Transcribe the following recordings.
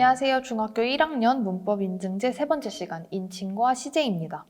안녕하세요. 중학교 1학년 문법 인증제 세 번째 시간 인칭과 시제입니다.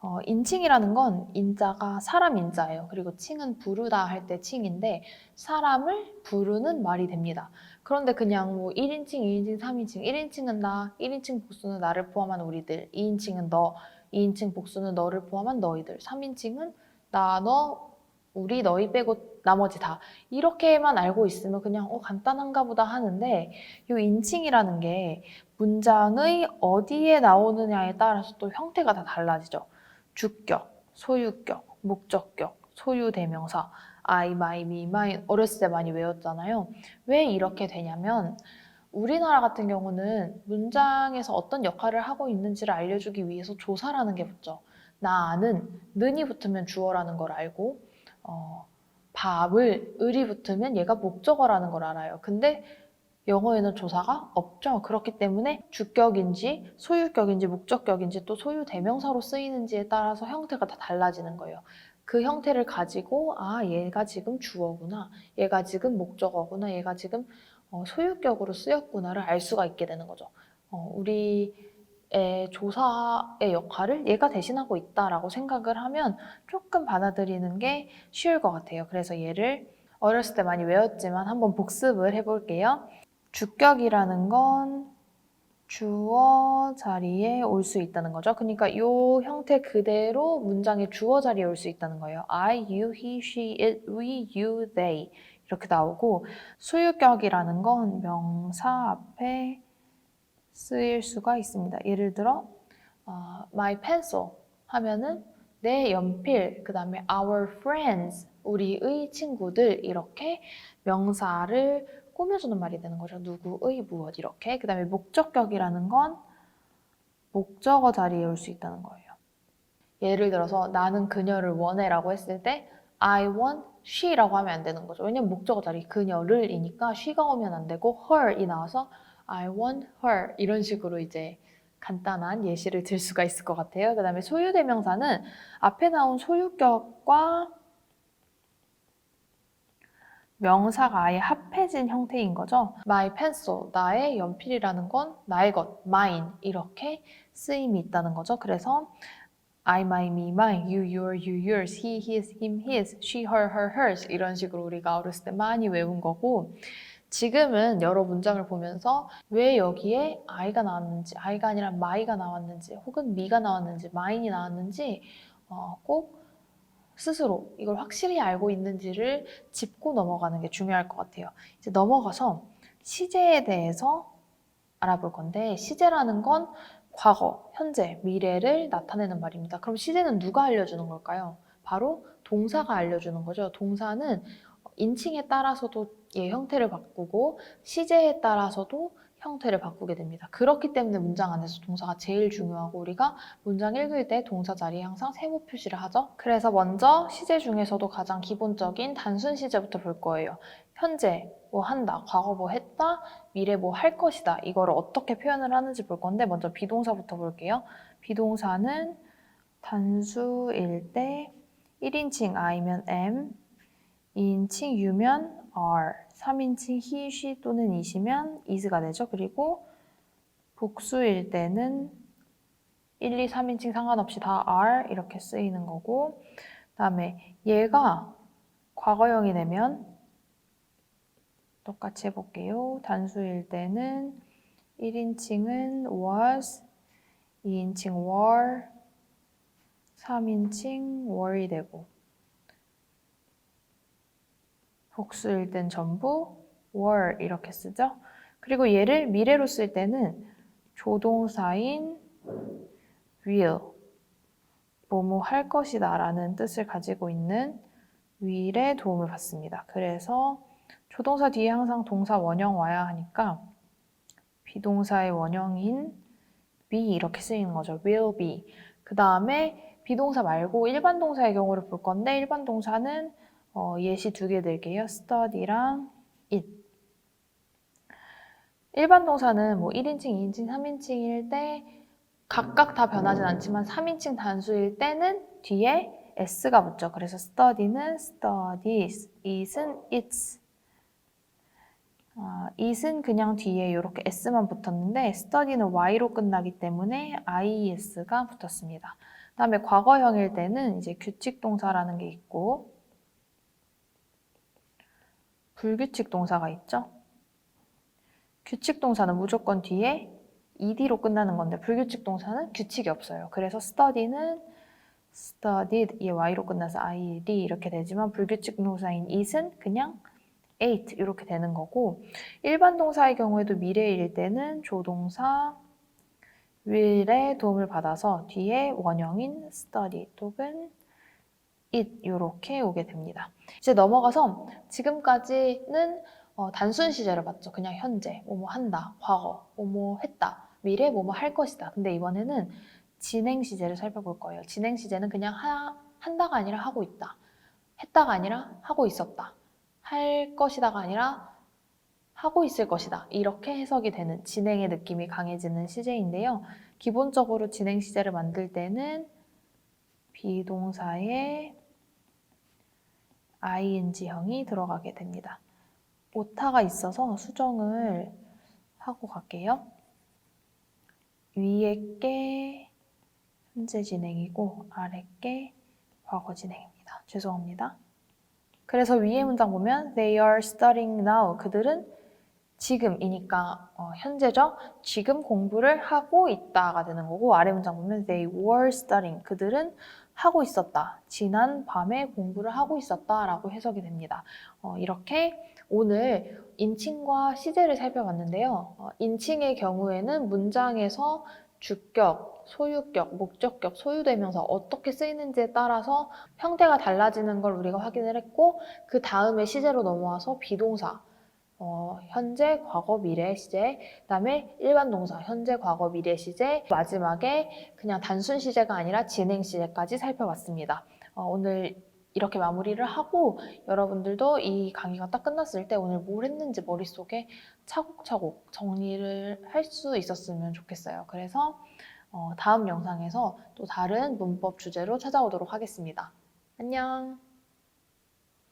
어, 인칭이라는 건 인자가 사람 인자예요. 그리고 칭은 부르다 할 때 칭인데 사람을 부르는 말이 됩니다. 그런데 그냥 뭐 1인칭, 2인칭, 3인칭, 1인칭은 나, 1인칭 복수는 나를 포함한 우리들, 2인칭은 너, 2인칭 복수는 너를 포함한 너희들, 3인칭은 나, 너, 우리, 너희 빼고 나머지 다 이렇게만 알고 있으면 그냥 어 간단한가 보다 하는데 이 인칭이라는 게 문장의 어디에 나오느냐에 따라서 또 형태가 다 달라지죠. 주격, 소유격, 목적격, 소유대명사, I, my, me, mine 어렸을 때 많이 외웠잖아요. 왜 이렇게 되냐면 우리나라 같은 경우는 문장에서 어떤 역할을 하고 있는지를 알려주기 위해서 조사라는 게 붙죠. 나는 는이 붙으면 주어라는 걸 알고 어, 밥을 을이 붙으면 얘가 목적어라는 걸 알아요. 근데 영어에는 조사가 없죠. 그렇기 때문에 주격인지 소유격인지 목적격인지 또 소유 대명사로 쓰이는지에 따라서 형태가 다 달라지는 거예요. 그 형태를 가지고 아 얘가 지금 주어구나, 얘가 지금 목적어구나, 얘가 지금 어, 소유격으로 쓰였구나를 알 수가 있게 되는 거죠. 어, 우리의 조사의 역할을 얘가 대신하고 있다라고 생각을 하면 조금 받아들이는 게 쉬울 것 같아요. 그래서 얘를 어렸을 때 많이 외웠지만 한번 복습을 해볼게요. 주격이라는 건 주어 자리에 올 수 있다는 거죠. 그러니까 이 형태 그대로 문장의 주어 자리에 올 수 있다는 거예요. I, you, he, she, it, we, you, they 이렇게 나오고 소유격이라는 건 명사 앞에 쓰일 수가 있습니다. 예를 들어 어, my pencil 하면은 내 연필, 그 다음에 our friends, 우리의 친구들 이렇게 명사를 꾸며주는 말이 되는 거죠. 누구의 무엇 이렇게. 그 다음에 목적격이라는 건 목적어 자리에 올 수 있다는 거예요. 예를 들어서 나는 그녀를 원해 라고 했을 때 I want she라고 하면 안 되는 거죠. 왜냐면 목적어 자리 그녀를이니까 she가 오면 안 되고 her이 나와서 I want her 이런 식으로 이제 간단한 예시를 들 수가 있을 것 같아요. 그 다음에 소유대명사는 앞에 나온 소유격과 명사가 아예 합해진 형태인 거죠. My pencil, 나의 연필이라는 건 나의 것, mine 이렇게 쓰임이 있다는 거죠. 그래서 I, my, me, mine, you, your, you, yours, he, his, him, his, she, her, her, hers 이런 식으로 우리가 어렸을 때 많이 외운 거고 지금은 여러 문장을 보면서 왜 여기에 I가 나왔는지, I가 아니라 my가 나왔는지, 혹은 me가 나왔는지, mine이 나왔는지 어, 꼭 스스로 이걸 확실히 알고 있는지를 짚고 넘어가는 게 중요할 것 같아요. 이제 넘어가서 시제에 대해서 알아볼 건데 시제라는 건 과거, 현재, 미래를 나타내는 말입니다. 그럼 시제는 누가 알려주는 걸까요? 바로 동사가 알려주는 거죠. 동사는 인칭에 따라서도 얘 형태를 바꾸고 시제에 따라서도 형태를 바꾸게 됩니다. 그렇기 때문에 문장 안에서 동사가 제일 중요하고 우리가 문장 읽을 때 동사 자리에 항상 세모 표시를 하죠. 그래서 먼저 시제 중에서도 가장 기본적인 단순 시제부터 볼 거예요. 현재 뭐 한다, 과거 뭐 했다, 미래 뭐 할 것이다. 이거를 어떻게 표현을 하는지 볼 건데 먼저 비동사부터 볼게요. 비동사는 단수일 때 1인칭 I면 M, 2인칭 U면 R, 3인칭 he, she 또는 it이면 is가 되죠. 그리고 복수일 때는 1, 2, 3인칭 상관없이 다 are 이렇게 쓰이는 거고 그 다음에 얘가 과거형이 되면 똑같이 해볼게요. 단수일 때는 1인칭은 was, 2인칭 were, 3인칭 were이 되고 복수일 땐 전부 were 이렇게 쓰죠. 그리고 얘를 미래로 쓸 때는 조동사인 will, 뭐뭐 할 것이다 라는 뜻을 가지고 있는 will의 도움을 받습니다. 그래서 조동사 뒤에 항상 동사 원형 와야 하니까 비동사의 원형인 be 이렇게 쓰이는 거죠. will be. 그 다음에 비동사 말고 일반 동사의 경우를 볼 건데 일반 동사는 어, 예시 두개 들게요. study랑 it. 일반 동사는 뭐 1인칭, 2인칭, 3인칭일 때 각각 다 변하진 않지만 3인칭 단수일 때는 뒤에 s가 붙죠. 그래서 study는 studies, it은 its. 아, it은 그냥 뒤에 이렇게 s만 붙었는데 study는 y로 끝나기 때문에 ies가 붙었습니다. 그 다음에 과거형일 때는 이제 규칙 동사라는 게 있고 불규칙 동사가 있죠. 규칙 동사는 무조건 뒤에 ed로 끝나는 건데 불규칙 동사는 규칙이 없어요. 그래서 study는 studied 이 y로 끝나서 ied 이렇게 되지만 불규칙 동사인 it은 그냥 ate 이렇게 되는 거고 일반 동사의 경우에도 미래일 때는 조동사 will의 도움을 받아서 뒤에 원형인 study 또는 it 이렇게 오게 됩니다. 이제 넘어가서 지금까지는 어, 단순 시제를 봤죠. 그냥 현재, 뭐뭐 한다, 과거, 뭐뭐 했다, 미래, 뭐뭐 할 것이다. 근데 이번에는 진행 시제를 살펴볼 거예요. 진행 시제는 그냥 하, 한다가 아니라 하고 있다. 했다가 아니라 하고 있었다. 할 것이다가 아니라 하고 있을 것이다. 이렇게 해석이 되는 진행의 느낌이 강해지는 시제인데요. 기본적으로 진행 시제를 만들 때는 비동사에 ing형이 들어가게 됩니다. 오타가 있어서 수정을 하고 갈게요. 위에 게 현재 진행이고 아래 게 과거 진행입니다. 죄송합니다. 그래서 위에 문장 보면 they are studying now. 그들은 지금이니까 어, 현재죠. 지금 공부를 하고 있다가 되는 거고 아래 문장 보면 they were studying. 그들은 하고 있었다. 지난 밤에 공부를 하고 있었다 라고 해석이 됩니다. 어, 이렇게 오늘 인칭과 시제를 살펴봤는데요. 어, 인칭의 경우에는 문장에서 주격, 소유격, 목적격, 소유대명사 어떻게 쓰이는지에 따라서 형태가 달라지는 걸 우리가 확인을 했고 그 다음에 시제로 넘어와서 비동사, 어, 현재, 과거, 미래 시제, 그다음에 일반 동사, 현재, 과거, 미래 시제, 마지막에 그냥 단순 시제가 아니라 진행 시제까지 살펴봤습니다. 어, 오늘 이렇게 마무리를 하고 여러분들도 이 강의가 딱 끝났을 때 오늘 뭘 했는지 머릿속에 차곡차곡 정리를 할 수 있었으면 좋겠어요. 그래서 어, 다음 영상에서 또 다른 문법 주제로 찾아오도록 하겠습니다. 안녕!